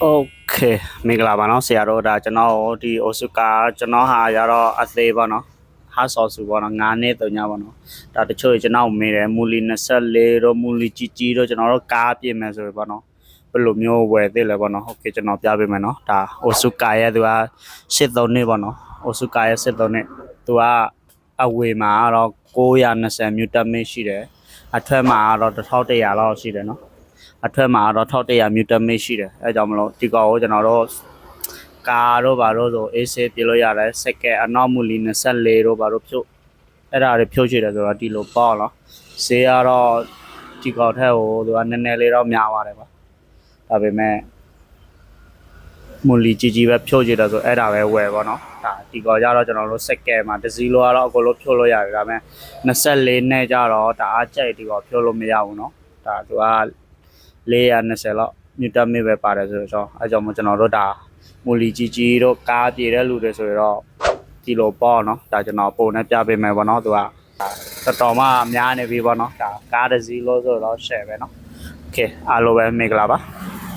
โอเคမင်္ဂလာပါเนาะဆရာတို့ဒါကျွန်တော်ဒီအိုစုကာကျွန်တော်ဟာရတော့အသေးပေါ့เนาะဟာဆော်စုပေါ့เนาะ9နှစ်တုံညာပေါ့เนาะဒါတချို့ကျွန်တော်မေးတယ်မူလီ24တော့မူလီကြီးကြီးတော့ကျွန်တော်တို့ကားပြင်မယ်ဆိုရပေါ့เนาะဘယ်လိုမျိုးဝယ်သေးလဲပေါ့เนาะဟုတ်ကဲ့ကျွန်တော်ပြပေးမယ်เนาะဒါအိုစုကာရဲ့သူက73နှစ်ပေါ့เนาะအိုစုကာရဲ့73နှစ်သူကအဝေမှာတော့920မြူတမစ်ရှိတယ်အထက်မှာတော့1100လောက်ရှိတယ်เนาะ အထက်မှာတော့1100မြူတမစ်ရှိတယ်အဲကြောင့်မလို့ဒီကောင်ကိုကျွန်တော်တို့ကာတို့ဘာတို့ဆိုအေးဆေးပြလို့ရတယ်စက်ကဲအနောက်မူလီ24တို့ဘာတို့ဖြုတ်အဲ့ဒါတွေဖြုတ်ချတယ်ဆိုတော့ဒီလိုပေါ့နော်ဈေးကတော့ဒီကောင်ထက်ဟိုသူကနည်းနည်းလေးတော့များပါတယ်ပါဒါပေမဲ့မူလီကြီးကြီးပဲဖြုတ်ချတယ်ဆိုအဲ့ဒါပဲဝယ်ပေါ့နော်ဒါဒီကောင်ကြတော့ကျွန်တော်တို့စက်ကဲမှာတစ်စီးလို့ကတော့အကုန်လုံးဖြုတ်လို့ရတယ်ဒါပေမဲ့24နဲ့ကြတော့ဒါအကြိုက်ဒီကောင်ဖြုတ်လို့မရဘူးနော်ဒါသူက 420လောက်မြူတမစ်ပဲပါတယ်ဆိုတော့အဲကြောင့်မို့ကျွန်တော်တို့ဒါမူလီကြီးကြီးတို့ကားပြေတဲ့လူတွေဆိုတော့ဒီလိုပေါ့နော်ဒါကျွန်တော်ပုံနဲ့ပြပေးမယ်ပေါ့နော်သူကတော်တော်မှများနေပြီပေါ့နော်ဒါကားတစ်စီးလို့ဆိုတော့ share ပဲနော်โอเคအားလုံးပဲမင်္ဂလာပါ